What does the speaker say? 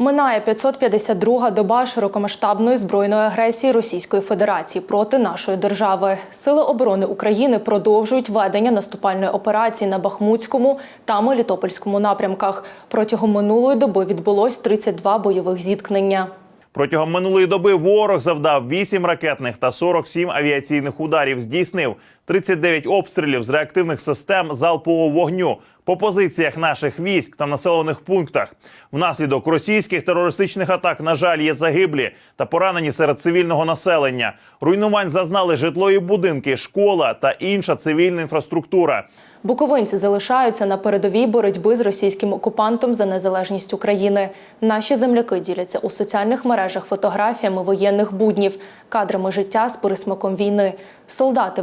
Минає 552-га доба широкомасштабної збройної агресії Російської Федерації проти нашої держави. Сили оборони України продовжують ведення наступальної операції на Бахмутському та Мелітопольському напрямках. Протягом минулої доби відбулось 32 бойових зіткнення. Протягом минулої доби ворог завдав 8 ракетних та 47 авіаційних ударів. Здійснив 39 обстрілів з реактивних систем залпового вогню по позиціях наших військ та населених пунктах. Внаслідок російських терористичних атак, на жаль, є загиблі та поранені серед цивільного населення. Руйнувань зазнали житлові будинки, школа та інша цивільна інфраструктура. Буковинці залишаються на передовій боротьби з російським окупантом за незалежність України. Наші земляки діляться у соціальних мережах фотографіями воєнних буднів, кадрами життя з пересмаком війни. Солдати,